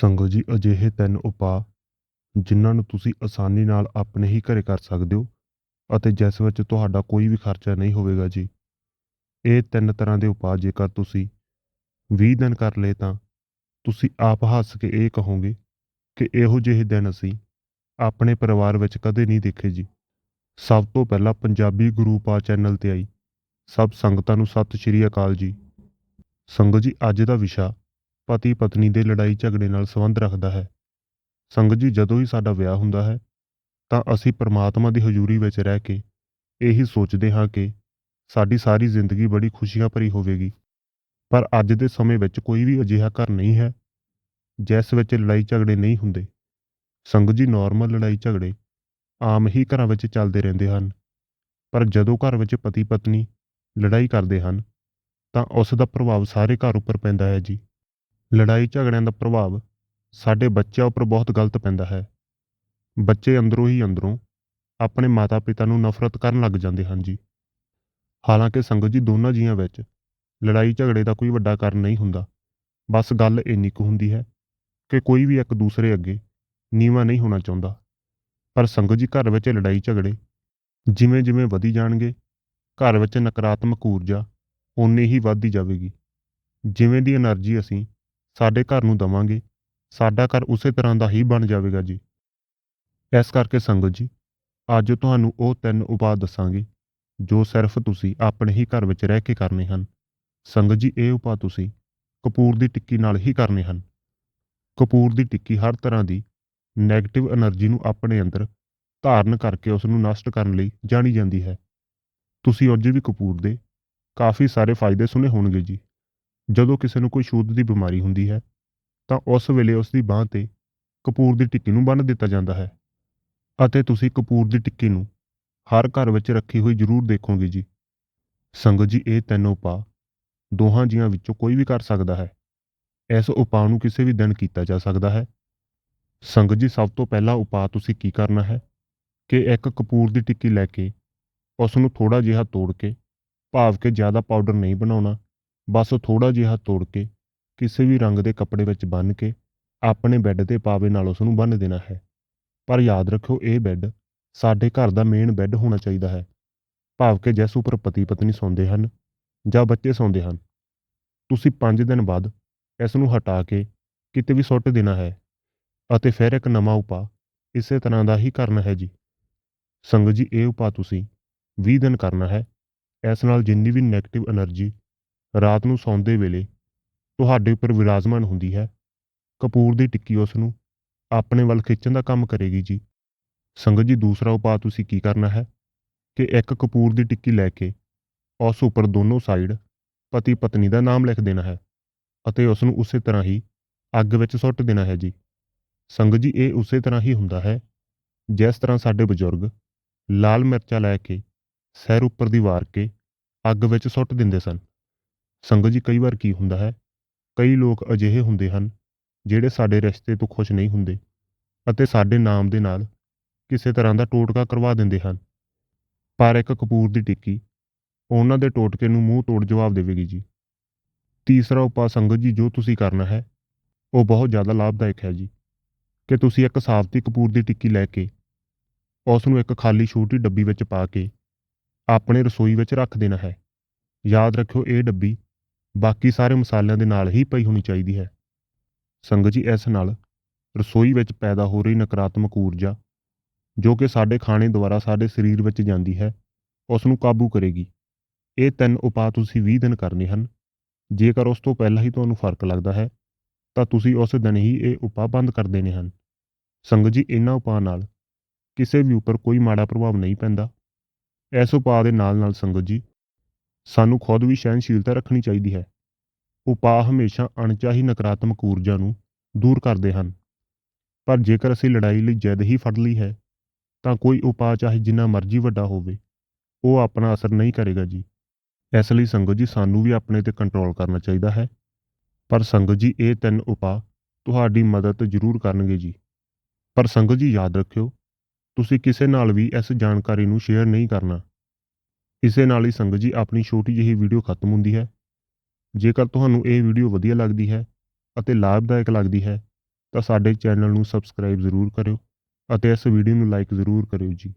ਸੰਗਤ ਜੀ, ਅਜਿਹੇ ਤਿੰਨ ਉਪਾਅ, ਜਿਨ੍ਹਾਂ ਨੂੰ ਤੁਸੀਂ ਆਸਾਨੀ ਨਾਲ ਆਪਣੇ ਹੀ ਘਰੇ ਕਰ ਸਕਦੇ ਹੋ ਅਤੇ ਜਿਸ ਵਿੱਚ ਤੁਹਾਡਾ ਕੋਈ ਵੀ ਖਰਚਾ ਨਹੀਂ ਹੋਵੇਗਾ ਜੀ। ਇਹ ਤਿੰਨ ਤਰ੍ਹਾਂ ਦੇ ਉਪਾਅ, ਜੇਕਰ ਤੁਸੀਂ 20 ਦਿਨ ਕਰ ਲਏ ਤਾਂ ਤੁਸੀਂ ਆਪ ਹੱਸ ਕੇ ਇਹ ਕਹੋਗੇ ਕਿ ਇਹੋ ਜਿਹੇ ਦਿਨ ਅਸੀਂ ਆਪਣੇ ਪਰਿਵਾਰ ਵਿੱਚ ਕਦੇ ਨਹੀਂ ਦੇਖੇ ਜੀ। ਸਭ ਤੋਂ ਪਹਿਲਾਂ ਪੰਜਾਬੀ ਗੁਰੂ ਪਾ ਚੈਨਲ ਤੇ ਆਈ। ਸਭ ਸੰਗਤਾਂ ਨੂੰ ਸਤਿ ਸ਼੍ਰੀ ਅਕਾਲ ਜੀ। ਸੰਗਤ ਜੀ, ਅੱਜ ਦਾ ਵਿਸ਼ਾ ਪਤੀ ਪਤਨੀ ਦੇ ਲੜਾਈ ਝਗੜੇ ਨਾਲ ਸੰਬੰਧ ਰੱਖਦਾ ਹੈ। ਸੰਗਤ ਜੀ, ਜਦੋਂ ਹੀ ਸਾਡਾ ਵਿਆਹ ਹੁੰਦਾ ਹੈ, ਤਾਂ ਅਸੀਂ ਪਰਮਾਤਮਾ ਦੀ ਹਜ਼ੂਰੀ ਵਿੱਚ ਰਹਿ ਕੇ ਇਹੀ ਸੋਚਦੇ ਹਾਂ ਕਿ ਸਾਡੀ ਸਾਰੀ ਜ਼ਿੰਦਗੀ ਬੜੀ ਖੁਸ਼ੀਆਂ ਭਰੀ ਹੋਵੇਗੀ। ਪਰ ਅੱਜ ਦੇ ਸਮੇਂ ਵਿੱਚ ਕੋਈ ਵੀ ਅਜਿਹਾ ਘਰ ਨਹੀਂ ਹੈ, ਜਿਸ ਵਿੱਚ ਲੜਾਈ ਝਗੜੇ ਨਹੀਂ ਹੁੰਦੇ। ਸੰਗਤ ਜੀ ਨਾਰਮਲ ਲੜਾਈ ਝਗੜੇ ਆਮ ਹੀ ਘਰਾਂ ਵਿੱਚ ਚੱਲਦੇ ਰਹਿੰਦੇ ਹਨ। ਪਰ ਜਦੋਂ ਘਰ ਵਿੱਚ ਪਤੀ ਪਤਨੀ ਲੜਾਈ ਕਰਦੇ ਹਨ, ਤਾਂ ਉਸ ਦਾ ਪ੍ਰਭਾਵ ਸਾਰੇ ਘਰ ਉੱਪਰ ਪੈਂਦਾ ਹੈ ਜੀ। ਲੜਾਈ ਝਗੜਿਆਂ ਦਾ ਪ੍ਰਭਾਵ ਸਾਡੇ ਬੱਚਿਆਂ ਉੱਪਰ ਬਹੁਤ ਗਲਤ ਪੈਂਦਾ ਹੈ। ਬੱਚੇ ਅੰਦਰੋਂ ਹੀ ਅੰਦਰੋਂ ਆਪਣੇ ਮਾਤਾ-ਪਿਤਾ ਨੂੰ ਨਫ਼ਰਤ ਕਰਨ ਲੱਗ ਜਾਂਦੇ ਹਨ ਜੀ। ਹਾਲਾਂਕਿ ਸੰਗਤ ਜੀ, ਦੋਨਾਂ ਜੀਆਂ ਵਿੱਚ ਲੜਾਈ ਝਗੜੇ ਦਾ ਕੋਈ ਵੱਡਾ ਕਾਰਨ ਨਹੀਂ ਹੁੰਦਾ। ਬਸ ਗੱਲ ਇੰਨੀ ਕੁ ਹੁੰਦੀ ਹੈ ਕਿ ਕੋਈ ਵੀ ਇੱਕ ਦੂਸਰੇ ਅੱਗੇ ਨੀਵਾ ਨਹੀਂ ਹੋਣਾ ਚਾਹੁੰਦਾ। ਪਰ ਸੰਗਤ ਜੀ, ਘਰ ਵਿੱਚ ਲੜਾਈ ਝਗੜੇ ਜਿਵੇਂ-ਜਿਵੇਂ ਵਧੀ ਜਾਣਗੇ, ਘਰ ਵਿੱਚ ਨਕਾਰਾਤਮਕ ਊਰਜਾ ਓਨੀ ਹੀ ਵਧਦੀ ਜਾਵੇਗੀ। ਜਿਵੇਂ ਦੀ એનર્ਜੀ ਅਸੀਂ ਸਾਡੇ ਘਰ ਨੂੰ ਦਵਾਂਗੇ। ਸਾਡਾ ਘਰ ਉਸੇ ਤਰ੍ਹਾਂ ਦਾ ਹੀ ਬਣ ਜਾਵੇਗਾ ਜੀ। ਇਸ ਕਰਕੇ ਸੰਗਤ ਜੀ, ਅੱਜ ਤੁਹਾਨੂੰ ਉਹ ਤਿੰਨ ਉਪਾਅ ਦੱਸਾਂਗੇ, ਜੋ ਸਿਰਫ ਤੁਸੀਂ ਆਪਣੇ ਹੀ ਘਰ ਵਿੱਚ ਰਹਿ ਕੇ ਕਰਨੇ ਹਨ। ਸੰਗਤ ਜੀ, ਇਹ ਉਪਾਅ ਤੁਸੀਂ ਕਪੂਰ ਦੀ ਟਿੱਕੀ ਨਾਲ ਹੀ ਕਰਨੇ ਹਨ। ਕਪੂਰ ਦੀ ਟਿੱਕੀ ਹਰ ਤਰ੍ਹਾਂ ਦੀ ਨੈਗੇਟਿਵ એનર્ਜੀ ਨੂੰ ਆਪਣੇ ਅੰਦਰ ਧਾਰਨ ਕਰਕੇ ਉਸ ਨੂੰ ਨਸ਼ਟ ਕਰਨ ਲਈ ਜਾਣੀ ਜਾਂਦੀ ਹੈ। ਤੁਸੀਂ ਅੱਜ ਵੀ ਕਪੂਰ ਦੇ ਕਾਫੀ ਸਾਰੇ ਫਾਇਦੇ ਸੁਨੇ ਹੋਣਗੇ ਜੀ। ਜਦੋਂ ਕਿਸੇ ਨੂੰ ਕੋਈ ਛੂਤ ਦੀ ਬਿਮਾਰੀ ਹੁੰਦੀ ਹੈ, ਤਾਂ ਉਸ ਵੇਲੇ ਉਸ ਦੀ ਬਾਹ ਤੇ ਕਪੂਰ ਦੀ ਟਿੱਕੀ ਨੂੰ ਬੰਨ੍ਹ ਦਿੱਤਾ ਜਾਂਦਾ ਹੈ। ਅਤੇ ਤੁਸੀਂ ਕਪੂਰ ਦੀ ਟਿੱਕੀ ਨੂੰ ਹਰ ਘਰ ਵਿੱਚ ਰੱਖੀ ਹੋਈ ਜ਼ਰੂਰ ਦੇਖੋਗੇ ਜੀ। ਸੰਗਤ ਜੀ, ਇਹ ਤਿੰਨ ਉਪਾਅ ਦੋਹਾਂ ਜੀਆਂ ਵਿੱਚੋਂ ਕੋਈ ਵੀ ਕਰ ਸਕਦਾ ਹੈ। ਇਸ ਉਪਾਅ ਨੂੰ ਕਿਸੇ ਵੀ ਦਿਨ ਕੀਤਾ ਜਾ ਸਕਦਾ ਹੈ। ਸੰਗਤ ਜੀ, ਸਭ ਤੋਂ ਪਹਿਲਾ ਉਪਾਅ ਤੁਸੀਂ ਕੀ ਕਰਨਾ ਹੈ? ਕਿ ਇੱਕ ਕਪੂਰ ਦੀ ਟਿੱਕੀ ਲੈ ਕੇ ਉਸ ਨੂੰ ਥੋੜਾ ਜਿਹਾ ਤੋੜ ਕੇ, ਭਾਵ ਕਿ ਜ਼ਿਆਦਾ ਪਾਊਡਰ ਨਹੀਂ ਬਣਾਉਣਾ ਬਸ ਉਹ ਥੋੜਾ ਜਿਹਾ ਤੋੜ ਕੇ ਕਿਸੇ ਵੀ ਰੰਗ ਦੇ ਕੱਪੜੇ ਵਿੱਚ ਬੰਨ ਕੇ ਆਪਣੇ ਬੈੱਡ ਤੇ ਪਾਵੇ ਨਾਲ ਉਸ ਨੂੰ ਬੰਨ ਦੇਣਾ ਹੈ। ਪਰ ਯਾਦ ਰੱਖਿਓ, ਇਹ ਬੈੱਡ ਸਾਡੇ ਘਰ ਦਾ ਮੇਨ ਬੈੱਡ ਹੋਣਾ ਚਾਹੀਦਾ ਹੈ। ਭਾਵ ਕਿ ਜਿਸ ਉੱਪਰ ਪਤੀ ਪਤਨੀ ਸੌਂਦੇ ਹਨ ਜਾਂ ਬੱਚੇ ਸੌਂਦੇ ਹਨ, ਤੁਸੀਂ 5 ਦਿਨ ਬਾਅਦ ਇਸ ਨੂੰ ਹਟਾ ਕੇ ਕਿਤੇ ਵੀ ਸੁੱਟ ਦੇਣਾ ਹੈ ਅਤੇ ਫਿਰ ਇੱਕ ਨਵਾਂ ਉਪਾ ਇਸੇ ਤਰ੍ਹਾਂ ਦਾ ਹੀ ਕਰਨਾ ਹੈ ਜੀ। ਸੰਗਤ ਜੀ, ਇਹ ਉਪਾ ਤੁਸੀਂ 20 ਦਿਨ ਕਰਨਾ ਹੈ। ਇਸ ਨਾਲ ਜਿੰਨੀ ਵੀ ਨੈਗੇਟਿਵ એનર્ਜੀ ਰਾਤ ਨੂੰ ਸੌਂਦੇ ਵੇਲੇ ਤੁਹਾਡੇ ਉੱਪਰ ਵਿਰਾਜਮਾਨ ਹੁੰਦੀ ਹੈ। ਕਪੂਰ ਦੀ ਟਿੱਕੀ ਉਸ ਨੂੰ ਆਪਣੇ ਵੱਲ ਖਿੱਚਣ ਦਾ ਕੰਮ ਕਰੇਗੀ ਜੀ। ਸੰਗਤ ਜੀ, ਦੂਸਰਾ ਉਪਾਅ ਤੁਸੀਂ ਕੀ ਕਰਨਾ ਹੈ? ਕਿ ਇੱਕ ਕਪੂਰ ਦੀ ਟਿੱਕੀ ਲੈ ਕੇ ਉਸ ਉੱਪਰ ਦੋਨੋਂ ਸਾਈਡ ਪਤੀ ਪਤਨੀ ਦਾ ਨਾਮ ਲਿਖ ਦੇਣਾ ਹੈ ਅਤੇ ਉਸ ਨੂੰ ਉਸੇ ਤਰ੍ਹਾਂ ਹੀ ਅੱਗ ਵਿੱਚ ਸੁੱਟ ਦੇਣਾ ਹੈ ਜੀ। ਸੰਗਤ ਜੀ, ਇਹ ਉਸੇ ਤਰ੍ਹਾਂ ਹੀ ਹੁੰਦਾ ਹੈ ਜਿਸ ਤਰ੍ਹਾਂ ਸਾਡੇ ਬਜ਼ੁਰਗ ਲਾਲ ਮਿਰਚਾਂ ਲੈ ਕੇ ਸਿਰ ਉੱਪਰ ਦੀ ਵਾਰ ਕੇ ਅੱਗ ਵਿੱਚ ਸੁੱਟ ਦਿੰਦੇ ਸਨ। ਸੰਗਤ ਜੀ, ਕਈ ਵਾਰ ਕੀ ਹੁੰਦਾ ਹੈ, ਕਈ ਲੋਕ ਅਜਿਹੇ ਹੁੰਦੇ ਹਨ, ਜਿਹੜੇ ਸਾਡੇ ਰਿਸ਼ਤੇ ਤੋਂ ਖੁਸ਼ ਨਹੀਂ ਹੁੰਦੇ ਅਤੇ ਸਾਡੇ ਨਾਮ ਦੇ ਨਾਲ ਕਿਸੇ ਤਰ੍ਹਾਂ ਦਾ ਟੋਟਕਾ ਕਰਵਾ ਦਿੰਦੇ ਹਨ। ਪਰ ਇੱਕ ਕਪੂਰ ਦੀ ਟਿੱਕੀ, ਉਹਨਾਂ ਦੇ ਟੋਟਕੇ ਨੂੰ ਮੂੰਹ ਤੋੜ ਜਵਾਬ ਦੇਵੇਗੀ ਜੀ। ਤੀਸਰਾ ਉਪਾਅ ਸੰਗਤ ਜੀ, ਜੋ ਤੁਸੀਂ ਕਰਨਾ ਹੈ, ਉਹ ਬਹੁਤ ਜ਼ਿਆਦਾ ਲਾਭਦਾਇਕ ਹੈ ਜੀ। ਕਿ ਤੁਸੀਂ ਇੱਕ ਸਾਫਤੀ ਕਪੂਰ ਦੀ ਟਿੱਕੀ ਲੈ ਕੇ, ਉਸ ਨੂੰ ਇੱਕ ਖਾਲੀ ਛੋਟੀ ਡੱਬੀ ਵਿੱਚ ਪਾ ਕੇ, ਆਪਣੇ ਰਸੋਈ ਵਿੱਚ ਰੱਖ ਦੇਣਾ ਹੈ। ਯਾਦ ਰੱਖਿਓ, ਇਹ ਡੱਬੀ ਬਾਕੀ ਸਾਰੇ ਮਸਾਲਿਆਂ ਦੇ ਨਾਲ ਹੀ ਪਈ ਹੋਣੀ ਚਾਹੀਦੀ ਹੈ। ਸੰਗਤ ਜੀ, ਇਸ ਨਾਲ ਰਸੋਈ ਵਿੱਚ ਪੈਦਾ ਹੋ ਰਹੀ ਨਕਾਰਾਤਮਕ ਊਰਜਾ ਜੋ ਕਿ ਸਾਡੇ ਖਾਣੇ ਦੁਆਰਾ ਸਾਡੇ ਸਰੀਰ ਵਿੱਚ ਜਾਂਦੀ ਹੈ ਉਸ ਨੂੰ ਕਾਬੂ ਕਰੇਗੀ। ਇਹ ਤਿੰਨ ਉਪਾਅ ਤੁਸੀਂ 20 ਦਿਨ ਕਰਨੇ ਹਨ। ਜੇਕਰ ਉਸ ਤੋਂ ਪਹਿਲਾਂ ਹੀ ਤੁਹਾਨੂੰ ਫ਼ਰਕ ਲੱਗਦਾ ਹੈ, ਤਾਂ ਤੁਸੀਂ ਉਸ ਦਿਨ ਹੀ ਇਹ ਉਪਾਅ ਬੰਦ ਕਰ ਦੇਣੇ ਹਨ। ਸੰਗਤ ਜੀ, ਇਹਨਾਂ ਉਪਾਅ ਨਾਲ ਕਿਸੇ ਵੀ ਉੱਪਰ ਕੋਈ ਮਾੜਾ ਪ੍ਰਭਾਵ ਨਹੀਂ ਪੈਂਦਾ। ਇਸ ਉਪਾਅ ਦੇ ਨਾਲ ਨਾਲ ਸੰਗਤ ਜੀ, ਸਾਨੂੰ ਖੁਦ ਵੀ ਸਹਿਨਸ਼ੀਲਤਾ ਰੱਖਣੀ ਚਾਹੀਦੀ ਹੈ। ਉਪਾਅ ਹਮੇਸ਼ਾ ਅਣਚਾਹੀ ਨਕਾਰਾਤਮਕ ਊਰਜਾ ਨੂੰ ਦੂਰ ਕਰਦੇ ਹਨ। ਪਰ ਜੇਕਰ ਅਸੀਂ ਲੜਾਈ ਲਈ ਜਿੱਦ ਹੀ ਫੜ ਲਈ ਹੈ, ਤਾਂ ਕੋਈ ਉਪਾਅ ਚਾਹੇ ਜਿੰਨਾ ਮਰਜ਼ੀ ਵੱਡਾ ਹੋਵੇ, ਉਹ ਆਪਣਾ ਅਸਰ ਨਹੀਂ ਕਰੇਗਾ ਜੀ। ਇਸ ਲਈ ਸੰਗਤ ਜੀ, ਸਾਨੂੰ ਵੀ ਆਪਣੇ ਤੇ ਕੰਟਰੋਲ ਕਰਨਾ ਚਾਹੀਦਾ ਹੈ। ਪਰ ਸੰਗਤ ਜੀ, ਇਹ ਤਿੰਨ ਉਪਾਅ ਤੁਹਾਡੀ ਮਦਦ ਜ਼ਰੂਰ ਕਰਨਗੇ ਜੀ। ਪਰ ਸੰਗਤ ਜੀ, ਯਾਦ ਰੱਖਿਓ, ਤੁਸੀਂ ਕਿਸੇ ਨਾਲ ਵੀ ਇਸ ਜਾਣਕਾਰੀ ਨੂੰ ਸ਼ੇਅਰ ਨਹੀਂ ਕਰਨਾ। ਇਸੇ ਨਾਲ ਹੀ ਸੰਗਤ ਜੀ, ਆਪਣੀ ਛੋਟੀ ਜਿਹੀ ਵੀਡੀਓ ਖਤਮ ਹੁੰਦੀ ਹੈ। ਜੇਕਰ ਤੁਹਾਨੂੰ ਇਹ ਵੀਡੀਓ ਵਧੀਆ ਲੱਗਦੀ ਹੈ ਅਤੇ ਲਾਭਦਾਇਕ ਲੱਗਦੀ ਹੈ, ਤਾਂ ਸਾਡੇ ਚੈਨਲ ਨੂੰ ਸਬਸਕ੍ਰਾਈਬ ਜ਼ਰੂਰ ਕਰਿਓ ਅਤੇ ਇਸ ਵੀਡੀਓ ਨੂੰ ਲਾਈਕ ਜ਼ਰੂਰ ਕਰਿਓ ਜੀ।